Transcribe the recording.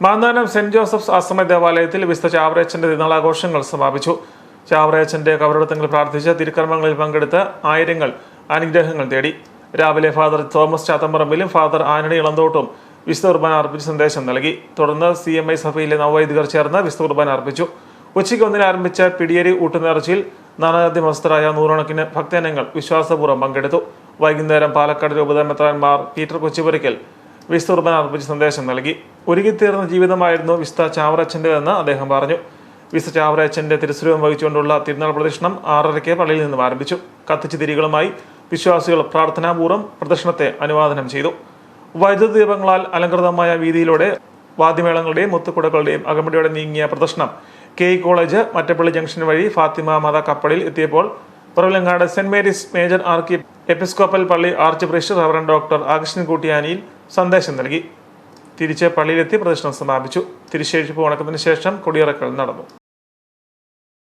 Mannanam saint Joseph's ആശ്രമ ദേവാലയത്തിൽ വിശുദ്ധ ചാവറയച്ചന്റെ തിരുനാളാഘോഷങ്ങൾ സമാപിച്ചു. ചാവറയച്ചന്റെ കബറിടത്തിൽ പ്രാർത്ഥിച്ച് തിരുക്കർമ്മങ്ങളിൽ പങ്കെടുത്ത് ആയിരങ്ങൾ അനുഗ്രഹങ്ങൾ തേടി. രാവിലെ ഫാദർ തോമസ് ചാത്തമ്പറമ്പിലും ഫാദർ ആന്റണി ഇളന്തോട്ടും വിശുദ്ധ കുർബാന അർപ്പിച്ച് സന്ദേശം നൽകി. തുടർന്ന് സി എം ഐ സഭയിലെ നവവൈദികർ ചേർന്ന് വിശുദ്ധ കുർബാന അർപ്പിച്ചു. ഉച്ചയ്ക്ക് ഒന്നിന് ആരംഭിച്ച പിടിയേരി ഊട്ടുനേർച്ചയിൽ മസ്തരായ നൂറുകണക്കിന് ഭക്തജനങ്ങൾ വിശ്വാസപൂർവം പങ്കെടുത്തു. വൈകുന്നേരം പാലക്കാട് രൂപതമെത്രാൻമാർ പീറ്റർ കൊച്ചുപുരയ്ക്കൽ വിശുദ്ധ കുർബാന അർപ്പിച്ച് സന്ദേശം നൽകി. ഒരുകിത്തീർന്ന ജീവിതമായിരുന്നു വിശുദ്ധ ചാവറച്ചന്റെതെന്ന് അദ്ദേഹം പറഞ്ഞു. വിശുദ്ധ ചാവറച്ചന്റെ തിരുസ്വരൂപം വഹിച്ചുകൊണ്ടുള്ള തിരുനാൾ പ്രദക്ഷിണം ആറരയ്ക്ക് പള്ളിയിൽ നിന്നും ആരംഭിച്ചു. കത്തിച്ച് തിരികളുമായി വിശ്വാസികൾ പ്രാർത്ഥനാപൂർവം പ്രദക്ഷിണത്തെ അനുവാദനം ചെയ്തു. വൈദ്യുത ദീപങ്ങളാൽ അലങ്കൃതമായ വീതിയിലൂടെ വാദ്യമേളങ്ങളുടെയും മുത്തുക്കുടകളുടെയും അകമ്പടിയോടെ നീങ്ങിയ പ്രദർശനം കെ കോളേജ് മറ്റപ്പള്ളി ജംഗ്ഷൻ വഴി ഫാത്തിമ മത കപ്പലിൽ എത്തിയപ്പോൾ Puravilangad saint Mary's major archiepiscopal പള്ളി ആർച്ച് പ്രീസ്റ്റ് റവറൻ ഡോക്ടർ ആകൃഷ്ണൻ കൂട്ടിയാനിയിൽ സന്ദേശം നൽകി. തിരിച്ച് പള്ളിയിലെത്തി പ്രദർശനം സമാപിച്ചു. തിരിശേഷിപ്പ് വണക്കത്തിന് ശേഷം കൊടിയിറക്കൽ നടന്നു.